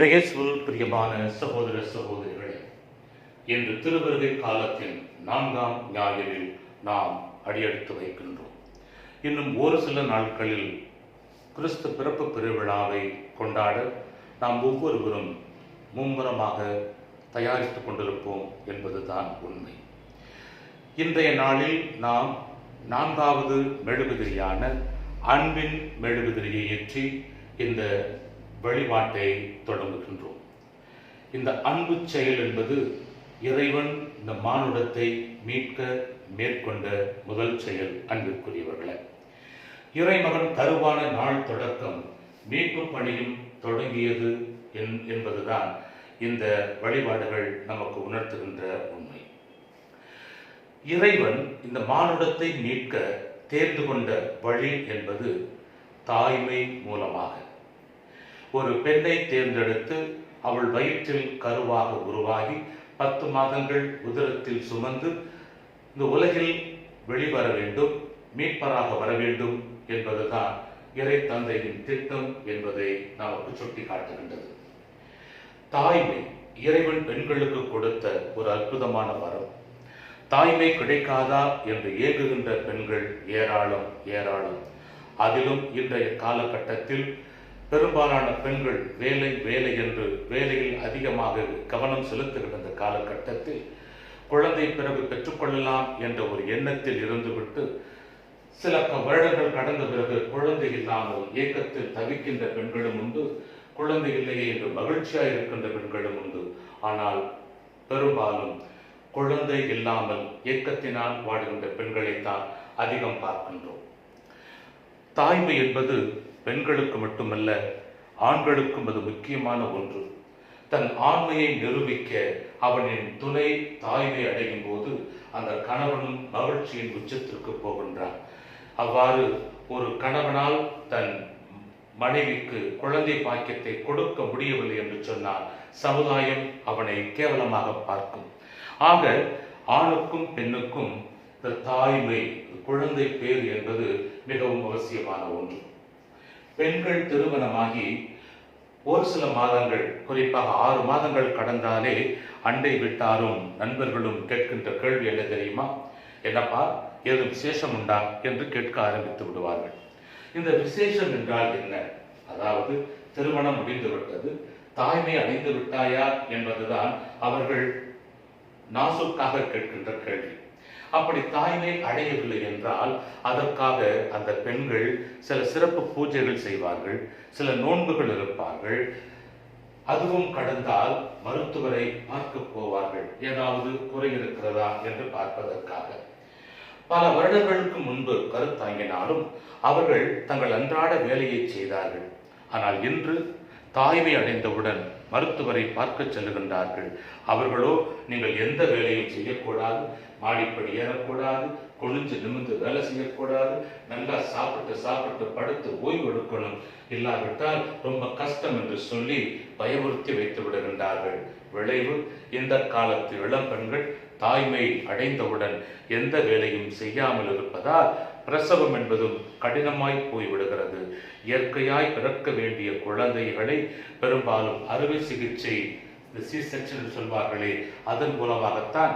இறையேசுவில் பிரியமான சகோதர சகோதரிகளே இன்று திருவருகை காலத்தின் நான்காம் ஞாயிறில் நாம் அடியெடுத்து வைக்கின்றோம். இன்னும் ஒரு சில நாட்களில் கிறிஸ்து பிறப்பு பெருவிழாவை கொண்டாட நாம் ஒவ்வொருவரும் மும்முரமாக தயாரித்துக் கொண்டிருப்போம் என்பதுதான் உண்மை. இன்றைய நாளில் நாம் நான்காவது மெழுகுதிரியான அன்பின் மெழுகுதிரியை ஏற்றி இந்த வழிபாட்டை தொடங்குகின்றோம். இந்த அன்பு செயல் என்பது இறைவன் இந்த மானுடத்தை மீட்க மேற்கொண்ட முதல் செயல் அன்பிற்குரியவர்களே. இறைமகன் கருவான நாள் தொடக்கம் மீட்பு பணியும் தொடங்கியது என்- என்பதுதான் இந்த வழிபாடுகள் நமக்கு உணர்த்துகின்ற உண்மை. இறைவன் இந்த மானுடத்தை மீட்க தேர்ந்து கொண்ட வழி என்பது தாய்மை மூலமாக. ஒரு பெண்ணை தேர்ந்தெடுத்து அவள் வயிற்றில் கருவாக உருவாகி பத்து மாதங்கள் உதரத்தில் சுமந்து இந்த உலகில் வெளிவர வேண்டும் மீட்பராக வர வேண்டும் என்பதுதான் இறை தந்தையின் திட்டம் என்பதை நமக்கு சுட்டி காட்டுகின்றது தாய்மை இறைவன் பெண்களுக்கு கொடுத்த ஒரு அற்புதமான வரம். தாய்மை கிடைக்காதா என்று ஏங்குகின்ற பெண்கள் ஏராளம் ஏராளம். அதிலும் இன்றைய காலகட்டத்தில் பெரும்பாலான பெண்கள் வேலை வேலை என்று வேலையில் அதிகமாக கவனம் செலுத்துகின்ற இந்த காலகட்டத்தில் குழந்தை பிறகு பெற்றுக்கொள்ளலாம் என்ற ஒரு எண்ணத்தில் இருந்துவிட்டு சில வருடங்கள் கடந்த பிறகு குழந்தை இல்லாமல் ஏக்கத்தில் தவிக்கின்ற பெண்களும் உண்டு குழந்தை இல்லையே என்று மகிழ்ச்சியாக இருக்கின்ற பெண்களும் உண்டு. ஆனால் பெரும்பாலும் குழந்தை இல்லாமல் ஏக்கத்தினால் வாடுகின்ற பெண்களைத்தான் அதிகம் பார்க்கின்றோம். தாய்மை என்பது பெண்களுக்கு மட்டுமல்ல ஆண்களுக்கும் அது முக்கியமான ஒன்று. தன் ஆண்மையை நிரூபிக்க அவனின் துணை தாய்மை அடையும் போது அந்த கணவனும் மகிழ்ச்சியின் உச்சத்திற்கு போகின்றான். அவ்வாறு ஒரு கணவனால் தன் மனைவிக்கு குழந்தை பாக்கியத்தை கொடுக்க முடியவில்லை என்று சொன்னால் சமுதாயம் அவனை கேவலமாக பார்க்கும். ஆக ஆணுக்கும் பெண்ணுக்கும் இந்த தாய்மை குழந்தை பேர் என்பது மிகவும் அவசியமான ஒன்று. பெண்கள் திருமணமாகி ஒரு சில மாதங்கள் குறிப்பாக ஆறு மாதங்கள் கடந்தாலே அண்டை விட்டாரும் நண்பர்களும் கேட்கின்ற கேள்வி என்ன தெரியுமா? என்னப்பா ஏதும் விசேஷம் உண்டா என்று கேட்க ஆரம்பித்து விடுவார்கள். இந்த விசேஷம் என்றால் என்ன? அதாவது திருமணம் முடிந்து விட்டது தாய்மை அடைந்து விட்டாயா என்பதுதான் அவர்கள் நாசுக்காக கேட்கின்ற கேள்வி. அப்படி தாய்மை அடையவில்லை என்றால் அதற்காக அந்த பெண்கள் சில சிறப்பு பூஜைகள் செய்வார்கள் சில நோன்புகள் இருப்பார்கள். அதுவும் கடந்தால் மருத்துவரை பார்க்க போவார்கள். ஏதாவது குறை இருக்கிறதா என்று பார்ப்பதற்காக. பல வருடங்களுக்கு முன்பு கருத்தாங்கினாலும் அவர்கள் தங்கள் அன்றாட வேலையை செய்தார்கள். ஆனால் இன்று தாய்மை அடைந்தவுடன் மருத்துவரை பார்க்க செல்லுகின்றார்கள். அவர்களோ நீங்கள் எந்த வேலையும் செய்யக்கூடாது மாடிப்படி ஏறக்கூடாது கொழிஞ்சு நிமிர்ந்து வேலை செய்யக்கூடாது நல்லா சாப்பிட்டு சாப்பிட்டு படுத்து ஓய்வு எடுக்கணும். இல்லாவிட்டால் ரொம்ப கஷ்டம் என்று சொல்லி பயமுறுத்தி வைத்து விடுகின்றார்கள். விளைவு இந்த காலத்து இளம் பெண்கள் தாய்மை அடைந்தவுடன் எந்த வேலையும் செய்யாமல் இருப்பதால் பிரசவம் என்பதும் கடினமாய் போய்விடுகிறது. இயற்கையாய் பிறக்க வேண்டிய குழந்தைகளை பெரும்பாலும் அறுவை சிகிச்சை இந்த சி செக்ஷன் சொல்வார்களே அதன் மூலமாகத்தான்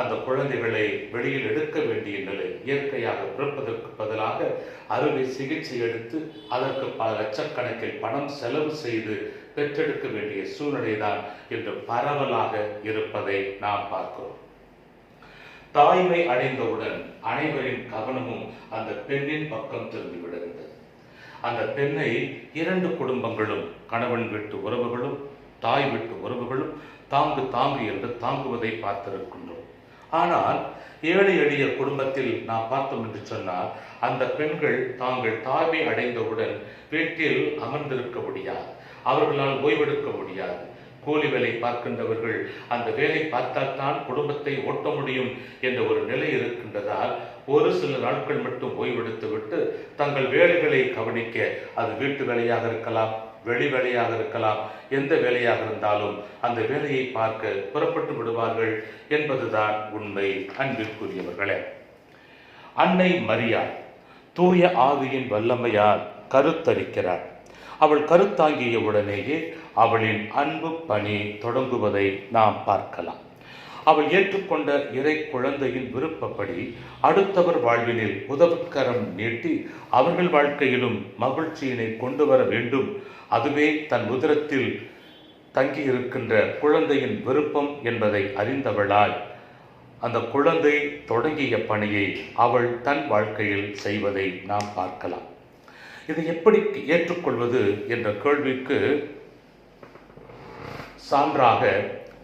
அந்த குழந்தைகளை வெளியில் எடுக்க வேண்டிய நிலை இயற்கையாக பிறப்பதற்கு பதிலாக அறுவை சிகிச்சை எடுத்து அதற்கு பல லட்சக்கணக்கில் பணம் செலவு செய்து பெற்றெடுக்க வேண்டிய சூழ்நிலைதான் இன்று பரவலாக இருப்பதை நாம் பார்க்கிறோம். தாய்மை அடைந்தவுடன் அனைவரின் கவனமும் அந்த பெண்ணின் பக்கம் திரும்பி விடுகிறது அந்த பெண்ணை இரண்டு குடும்பங்களும் கணவன் வீட்டு உறவுகளும் தாய் வீட்டு உறவுகளும் தாங்கு தாங்கு என்று தாங்குவதை பார்த்திருக்கின்றோம். ஆனால் ஏழை எளிய குடும்பத்தில் நாம் பார்த்தோம் என்று சொன்னால் அந்த பெண்கள் தாங்கள் தாய்மை அடைந்தவுடன் வீட்டில் அமர்ந்திருக்க முடியாது அவர்களால் ஓய்வெடுக்க முடியாது கூலி வேலை பார்க்கின்றவர்கள் அந்த வேலை பார்த்தால்தான் குடும்பத்தை ஓட்ட முடியும் என்ற ஒரு நிலை இருக்கின்றதால் ஒரு சில நாட்கள் மட்டும் ஓய்வெடுத்துவிட்டு தங்கள் வேலைகளை கவனிக்க அது வீட்டு வேலையாக இருக்கலாம் வெளி வேலையாக இருக்கலாம் எந்த வேலையாக இருந்தாலும் அந்த வேலையை பார்க்க புறப்பட்டு விடுவார்கள் என்பதுதான் உண்மை. அன்பிற்குரியவர்களே அன்னை மரியா தூய ஆவியின் வல்லமையால் கருத்தரிக்கிறார் அவள் கருத்தாங்கிய உடனேயே அவளின் அன்பு பணி தொடங்குவதை நாம் பார்க்கலாம். அவள் ஏற்றுக்கொண்ட இறை குழந்தையின் விருப்பப்படி அடுத்தவர் வாழ்வினில் உதவுக்கரம் நீட்டி அவர்கள் வாழ்க்கையிலும் மகிழ்ச்சியினை கொண்டு வர வேண்டும். அதுவே தன் உதரத்தில் தங்கியிருக்கின்ற குழந்தையின் விருப்பம் என்பதை அறிந்தவளாய். அந்த குழந்தை தொடங்கிய பணியை அவள் தன் வாழ்க்கையில் செய்வதை நாம் பார்க்கலாம். இதை எப்படி ஏற்றுக்கொள்வது என்ற கேள்விக்கு சான்றாக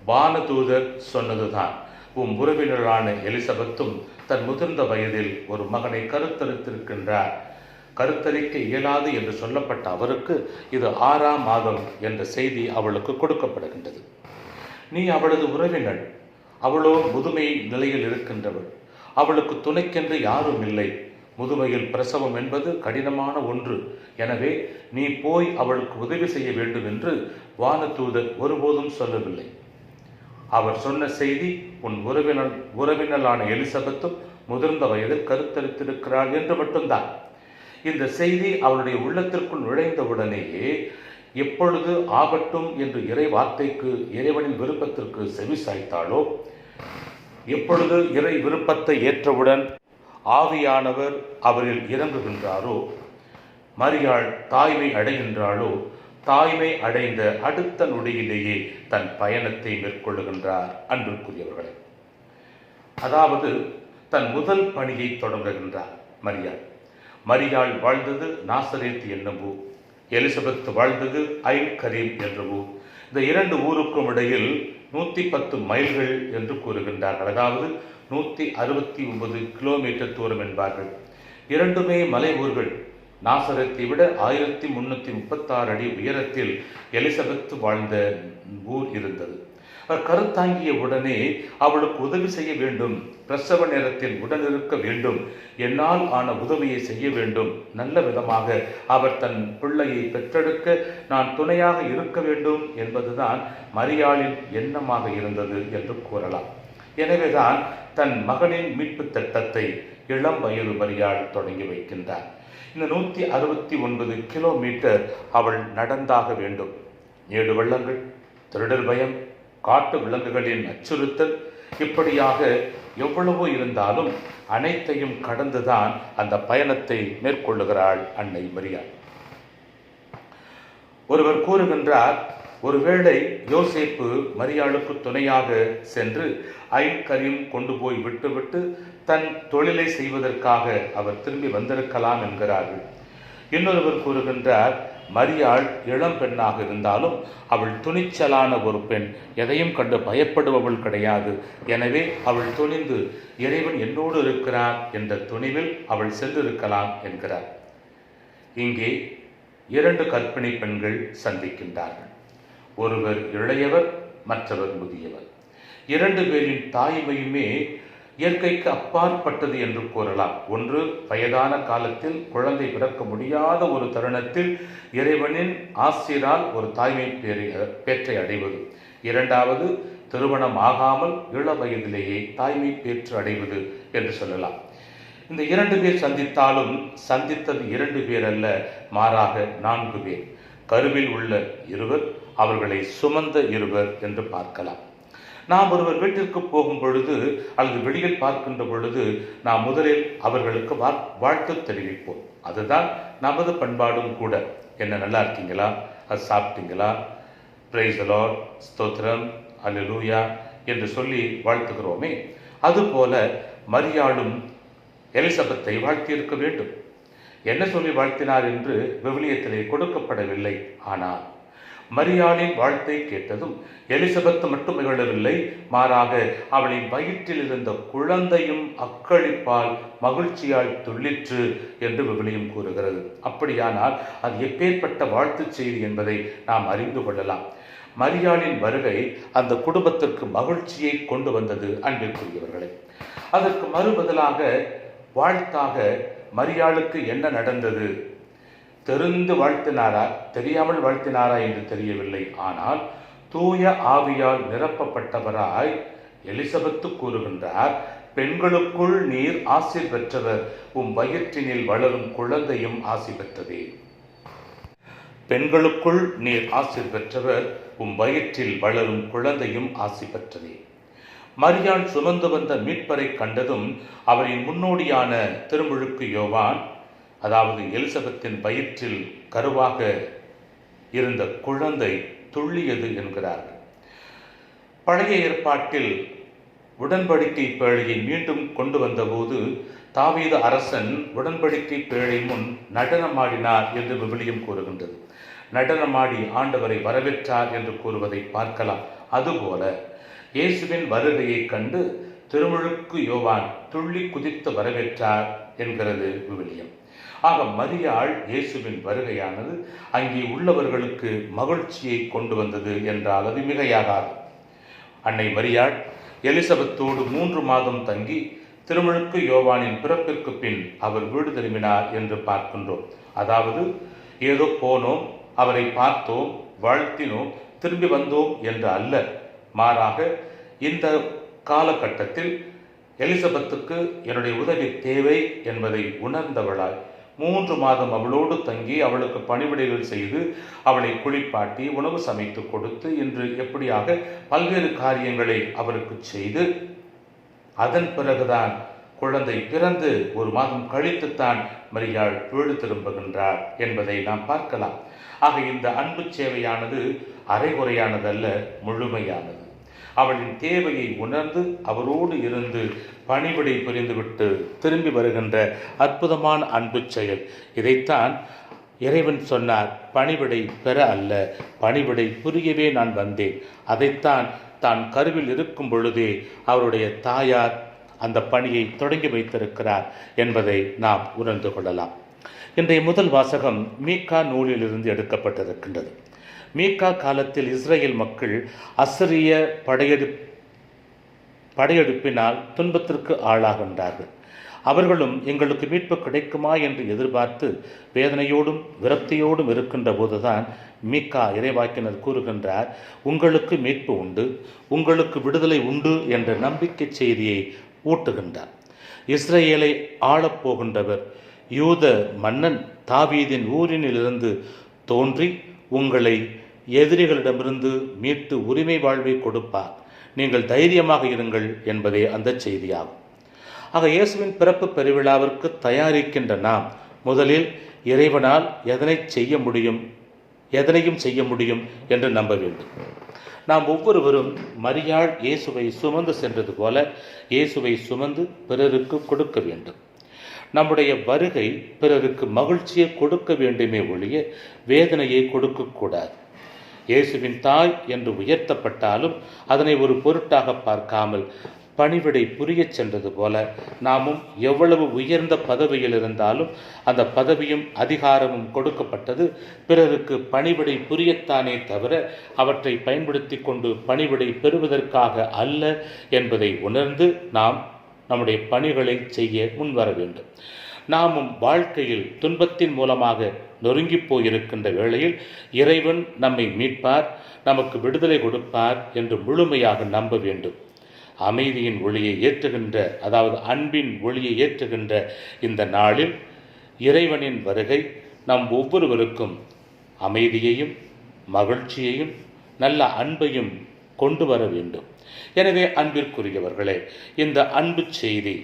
வானதூதர் சொன்னதுதான். உம் உறவினரான எலிசபெத்தும் தன் முதிர்ந்த வயதில் ஒரு மகனை கருத்தரித்திருக்கின்றார். கருத்தரிக்க இயலாது என்று சொல்லப்பட்ட அவருக்கு இது ஆறாம் மாதம் என்ற செய்தி அவளுக்கு கொடுக்கப்படுகின்றது. நீ அவளது உறவினர் அவளோ முதுமை நிலையில் இருக்கின்றவள். அவளுக்கு துணைக்கென்று யாரும் இல்லை. முதுமையில் பிரசவம் என்பது கடினமான ஒன்று. எனவே நீ போய் அவளுக்கு உதவி செய்ய வேண்டும் என்று வானதூதர் ஒருபோதும் சொல்லவில்லை. அவர் சொன்ன செய்தி உன் உறவினர் உறவினலான எலிசபெத்தும் முதிர்ந்த வயதில் கருத்தரித்திருக்கிறாள் என்று மட்டும்தான். இந்த செய்தி அவளுடைய உள்ளத்திற்குள் நுழைந்தவுடனேயே எப்பொழுது ஆகட்டும் என்று இறை வார்த்தைக்கு இறைவனின் விருப்பத்திற்கு செவி சாய்த்தாளோ எப்பொழுது இறை விருப்பத்தை ஏற்றவுடன் ஆவியானவர் அவரில் இறங்குகின்றாரோ? மரியாள் தாய்மை அடைகின்றாளோ? தாய்மை அடைந்த அடுத்த நொடியிலேயே தன் பயணத்தை மேற்கொள்ளுகின்றார் அன்பிற்குரியவர்களே. அதாவது தன் முதல் பணியை தொடங்குகின்றார் மரியாள். மரியாள் வாழ்ந்தது நாசரேத் என்னும் ஊர். எலிசபெத் வாழ்ந்தது ஐல் கரீம் என்ற ஊர். இந்த இரண்டு ஊருக்கும் இடையில் நூற்றி பத்து மைல்கள் என்று கூறுகின்றார்கள். அதாவது நூற்றி அறுபத்தி ஒன்பது கிலோமீட்டர் தூரம் என்பார்கள். இரண்டுமே மலை ஊர்கள் நாசரத்தை விட ஆயிரத்தி முன்னூற்றி முப்பத்தாறு அடி உயரத்தில் எலிசபெத் வாழ்ந்த ஊர் இருந்தது. அவர் கருத்தாங்கிய உடனே அவளுக்கு உதவி செய்ய வேண்டும் பிரசவ நேரத்தில் உடனிருக்க வேண்டும் என்னால் ஆன உதவியை செய்ய வேண்டும். நல்ல விதமாக அவர் தன் பிள்ளையை பெற்றெடுக்க நான் துணையாக இருக்க வேண்டும் என்பதுதான் மரியாளின் எண்ணமாக இருந்தது என்று கூறலாம். எனவேதான் தன் மகனின் மீட்பு திட்டத்தை இளம் வயது மரியாள் தொடங்கி வைக்கின்றார் இந்த நூற்றி அறுபத்தி ஒன்பது கிலோமீட்டர் அவள் நடந்தாக வேண்டும். ஏழு வெள்ளங்கள் திருடர் பயம் காட்டு விலங்குகளின் அச்சுறுத்தல் இப்படியாக எவ்வளவோ இருந்தாலும் அனைத்தையும் கடந்துதான் அந்த பயணத்தை மேற்கொள்ளுகிறாள் அன்னை மரியாள் ஒருவர் கூறுகின்றார் ஒருவேளை யோசேப்பு மரியாளுக்கு துணையாக சென்று ஐன் கொண்டு போய் விட்டுவிட்டு தன் தொழிலை செய்வதற்காக அவர் திரும்பி வந்திருக்கலாம் என்கிறார்கள். இன்னொருவர் கூறுகின்றார் மரியாள் இளம் பெண்ணாக இருந்தாலும் அவள் துணிச்சலான ஒரு பெண் எதையும் கண்டு பயப்படுபவள் கிடையாது. எனவே அவள் துணிந்து இறைவன் என்னோடு இருக்கிறார் என்ற துணிவில் அவள் சென்றிருக்கலாம் என்கிறார். இங்கே இரண்டு கற்பிணி பெண்கள் சந்திக்கின்றார்கள். ஒருவர் இளையவர் மற்றவர் முதியவர். இரண்டு பேரின் தாய்மையுமே இயற்கைக்கு அப்பாற்பட்டது என்று கூறலாம். ஒன்று வயதான காலத்தில் குழந்தை பிறக்க முடியாத ஒரு தருணத்தில் இறைவனின் ஆசிரால் ஒரு தாய்மை பேரை பேற்றை அடைவது. இரண்டாவது திருமணம் ஆகாமல் இள வயதிலேயே தாய்மை பேற்று அடைவது என்று சொல்லலாம். இந்த இரண்டு பேர் சந்தித்தாலும் சந்தித்தது இரண்டு பேர் அல்ல மாறாக நான்கு பேர். கருவில் உள்ள இருவர் அவர்களை சுமந்த இருவர் என்று பார்க்கலாம். நாம் ஒருவர் வீட்டிற்கு போகும் பொழுது அல்லது வெளியில் பார்க்கின்ற பொழுது நாம் முதலில் அவர்களுக்கு வாழ்த்து தெரிவிப்போம். அதுதான் நமது பண்பாடும் கூட. என்ன நல்லா இருக்கீங்களா? அது சாப்பிட்டீங்களா? பிரைசலோ ஸ்தோத்திரம். அல்லூயா என்று சொல்லி வாழ்த்துகிறோமே. அதுபோல மரியாளும் எலிசபெத்தை வாழ்த்தியிருக்க வேண்டும். என்ன சொல்லி வாழ்த்தினார் என்று விவிலியத்திலே கொடுக்கப்படவில்லை. ஆனால் மரியாளின் வாழ்த்தை கேட்டதும் எலிசபெத் மட்டும் இகழவில்லை. மாறாக அவளின் வயிற்றில் இருந்த குழந்தையும் அக்களிப்பால் மகிழ்ச்சியால் துள்ளிற்று என்று விவிலியம் கூறுகிறது. அப்படியானால் அது எப்பேற்பட்ட வாழ்த்து செய்தி என்பதை நாம் அறிந்து கொள்ளலாம். மரியாளின் வருகை அந்த குடும்பத்திற்கு மகிழ்ச்சியை கொண்டு வந்தது அன்பிற்குரியவர்களை. அதற்கு மறுபதிலாக வாழ்த்தாக மரியாளுக்கு என்ன நடந்தது? தெரிந்து வாழ்த்தினாரா? தெரியாமல் வாழ்த்தினாரா என்று தெரியவில்லை. ஆனால் தூய ஆவியால் நிரப்பப்பட்டவராய் எலிசபெத்து கூறுகின்றார் பெண்களுக்குள் நீர் ஆசி பெற்றவர் உம் வயிற்றினில் வளரும் குழந்தையும் ஆசி பெற்றதே. பெண்களுக்குள் நீர் ஆசிர் பெற்றவர் உம் வயிற்றில் வளரும் குழந்தையும் ஆசி பெற்றதே. மரியான் சுமந்து வந்த மீட்பரை கண்டதும் அவரின் முன்னோடியான திருமுழுக்கு யோவான் அதாவது எலிசபெத்தின் வயிற்றில் கருவாக இருந்த குழந்தை துள்ளியது என்கிறார்கள். பழைய ஏற்பாட்டில் உடன்படிக்கை பேழையை மீண்டும் கொண்டு வந்தபோது தாவீது அரசன் உடன்படிக்கை பேழை முன் நடனமாடினார் என்று விவிலியம் கூறுகின்றது. நடனமாடி ஆண்டவரை வரவேற்றார் என்று கூறுவதை பார்க்கலாம். அதுபோல இயேசுவின் வருகையைக் கண்டு திருமுழுக்கு யோவான் துள்ளி குதித்து வரவேற்றார் என்கிறது விவிலியம். ஆக மரியாள் இயேசுவின் வருகையானது அங்கே உள்ளவர்களுக்கு மகிழ்ச்சியை கொண்டு வந்தது என்றால் அது மிகையாகாது. அன்னை மரியாள் எலிசபெத்தோடு மூன்று மாதம் தங்கி திருமுழுக்கு யோவானின் பிறப்பிற்கு பின் அவர் வீடு திரும்பினார் என்று பார்க்கின்றோம். அதாவது ஏதோ போனோம் அவரை பார்த்தோம் வாழ்த்தினோம் திரும்பி வந்தோம் என்று அல்ல. மாறாக இந்த காலகட்டத்தில் எலிசபெத்துக்கு என்னுடைய உதவி தேவை என்பதை உணர்ந்தவளாய் மூன்று மாதம் அவளோடு தங்கி அவளுக்கு பணிவிடைகள் செய்து அவளை குளிப்பாட்டி உணவு சமைத்து கொடுத்து இன்று எப்படியாக பல்வேறு காரியங்களை அவருக்கு செய்து அதன் பிறகுதான் குழந்தை பிறந்து ஒரு மாதம் கழித்துத்தான் மரியாள் வீடு திரும்புகின்றார் என்பதை நாம் பார்க்கலாம். ஆக இந்த அன்பு சேவையானது அரைகுறையானதல்ல முழுமையானது. அவளின் தேவையை உணர்ந்து அவரோடு இருந்து பணிவிடை புரிந்துவிட்டு திரும்பி வருகின்ற அற்புதமான அன்பு செயல். இதைத்தான் இறைவன் சொன்னார் பணிவிடை பெற அல்ல பணிவிடை புரியவே நான் வந்தேன். அதைத்தான் தான் கருவில் இருக்கும் பொழுதே அவருடைய தாயார் அந்த பணியை தொடங்கி வைத்திருக்கிறார் என்பதை நாம் உணர்ந்து கொள்ளலாம். இன்றைய முதல் வாசகம் மீகா நூலிலிருந்து எடுக்கப்பட்டிருக்கின்றது. மீகா காலத்தில் இஸ்ரேல் மக்கள் அசிரிய படையெடு படையெடுப்பினால் துன்பத்திற்கு ஆளாகின்றார்கள். அவர்களும் எங்களுக்கு மீட்பு கிடைக்குமா? என்று எதிர்பார்த்து வேதனையோடும் விரக்தியோடும் இருக்கின்ற போதுதான் மீக்கா இறைவாக்கினர் கூறுகின்றார் உங்களுக்கு மீட்பு உண்டு உங்களுக்கு விடுதலை உண்டு என்ற நம்பிக்கை செய்தியை ஊட்டுகின்றார். இஸ்ரேலை ஆளப்போகின்றவர் யூத மன்னன் தாவீதின் ஊரினிலிருந்து தோன்றி உங்களை எதிரிகளிடமிருந்து மீட்டு உரிமை வாழ்வை கொடுப்பார். நீங்கள் தைரியமாக இருங்கள் என்பதே அந்த செய்தியாகும். ஆக இயேசுவின் பிறப்பு பெருவிழாவிற்கு தயாரிக்கின்ற நாம் முதலில் இறைவனால் எதனை செய்ய முடியும் எதனையும் செய்ய முடியும் என்று நம்ப வேண்டும். நாம் ஒவ்வொருவரும் மரியாள் இயேசுவை சுமந்து சென்றது போல இயேசுவை சுமந்து பிறருக்கு கொடுக்க வேண்டும். நம்முடைய வருகை பிறருக்கு மகிழ்ச்சியை கொடுக்க வேண்டுமே ஒழிய வேதனையை கொடுக்கக்கூடாது இயேசுவின் தாய் என்று உயர்த்தப்பட்டாலும் அதனை ஒரு பொருட்டாக பார்க்காமல் பணிவிடை புரியச் சென்றது போல நாமும் எவ்வளவு உயர்ந்த பதவியில் இருந்தாலும் அந்த பதவியும் அதிகாரமும் கொடுக்கப்பட்டது. பிறருக்கு பணிவிடை புரியத்தானே தவிர அவற்றை பயன்படுத்தி கொண்டு பணிவிடை பெறுவதற்காக அல்ல என்பதை உணர்ந்து நாம் நம்முடைய பணிகளை செய்ய முன்வர வேண்டும். நாமும் வாழ்க்கையில் துன்பத்தின் மூலமாக நொறுங்கி போயிருக்கின்ற வேளையில் இறைவன் நம்மை மீட்பார் நமக்கு விடுதலை கொடுப்பார் என்று முழுமையாக நம்ப வேண்டும். அமைதியின் ஒளியை ஏற்றுகின்ற அதாவது அன்பின் ஒளியை ஏற்றுகின்ற இந்த நாளில் இறைவனின் வருகை நம் ஒவ்வொருவருக்கும் அமைதியையும் மகிழ்ச்சியையும் நல்ல அன்பையும் கொண்டு வர வேண்டும். எனவே அன்பிற்குரியவர்களே இந்த அன்பு செய்தி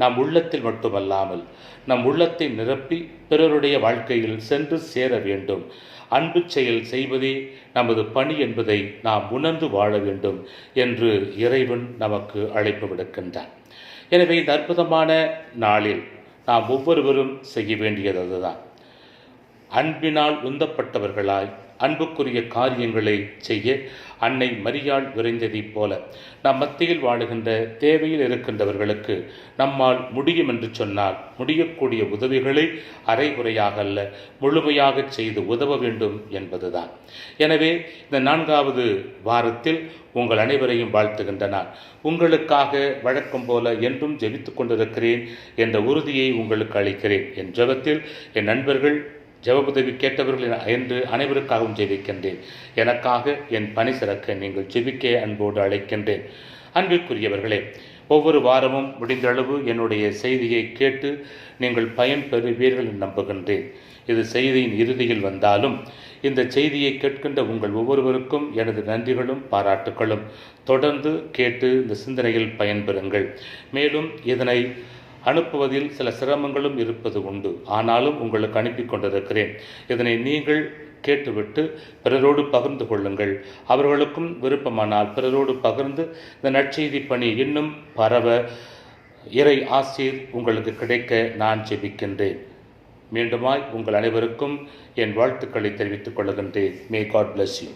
நம் உள்ளத்தில் மட்டுமல்லாமல் நம் உள்ளத்தை நிரப்பி பிறருடைய வாழ்க்கையில் சென்று சேர வேண்டும். அன்பு செயல் செய்வதே நமது பணி என்பதை நாம் உணர்ந்து வாழ வேண்டும் என்று இறைவன் நமக்கு அழைப்பு விடுக்கின்றான் எனவே இந்த அற்புதமான நாளில் நாம் ஒவ்வொருவரும் செய்ய வேண்டியது அதுதான். அன்பினால் உந்தப்பட்டவர்களாய் அன்புக்குரிய காரியங்களை செய்ய அன்னை மரியாள் விரைந்ததைப் போல. நம் மத்தியில் வாழுகின்ற தேவையில் இருக்கின்றவர்களுக்கு நம்மால் முடியும் என்று சொன்னால் முடியக்கூடிய உதவிகளை அரைகுறையாக அல்ல முழுமையாக செய்து உதவ வேண்டும் என்பதுதான். எனவே இந்த நான்காவது வாரத்தில் உங்கள் அனைவரையும் வாழ்த்துகின்ற நான் உங்களுக்காக வழக்கம் போல என்றும் ஜெபித்துக் கொண்டிருக்கிறேன் என்ற உறுதியை உங்களுக்கு அளிக்கிறேன். என் ஜபத்தில் என் நண்பர்கள் ஜெபபுதவி கேட்டவர்கள் என்று அனைவருக்காகவும் ஜெபிக்கின்றேன். எனக்காக என் பணி சிறக்க நீங்கள் ஜெபிக்க அன்போடு அழைக்கின்றேன். அன்பிற்குரியவர்களே ஒவ்வொரு வாரமும் முடிந்தளவு என்னுடைய செய்தியை கேட்டு நீங்கள் பயன் பெறுவீர்கள் நம்புகின்றேன். இது செய்தியின் இறுதியில் வந்தாலும் இந்த செய்தியை கேட்கின்ற உங்கள் ஒவ்வொருவருக்கும் எனது நன்றிகளும் பாராட்டுகளும். தொடர்ந்து கேட்டு இந்த சிந்தனையில் பயன்பெறுங்கள். மேலும் இதனை அனுப்புவதில் சில சிரமங்களும் இருப்பது உண்டு. ஆனாலும் உங்களுக்கு அனுப்பி கொண்டிருக்கிறேன். இதனை நீங்கள் கேட்டுவிட்டு பிறரோடு பகிர்ந்து கொள்ளுங்கள். அவர்களுக்கும் விருப்பமானால் பிறரோடு பகிர்ந்து இந்த நற்செய்தி பணி இன்னும் பரவ இறை ஆசீர் உங்களுக்கு கிடைக்க நான் ஜெபிக்கின்றேன். மீண்டுமாய் உங்கள் அனைவருக்கும் என் வாழ்த்துக்களை தெரிவித்துக் கொள்கின்றேன். May God bless you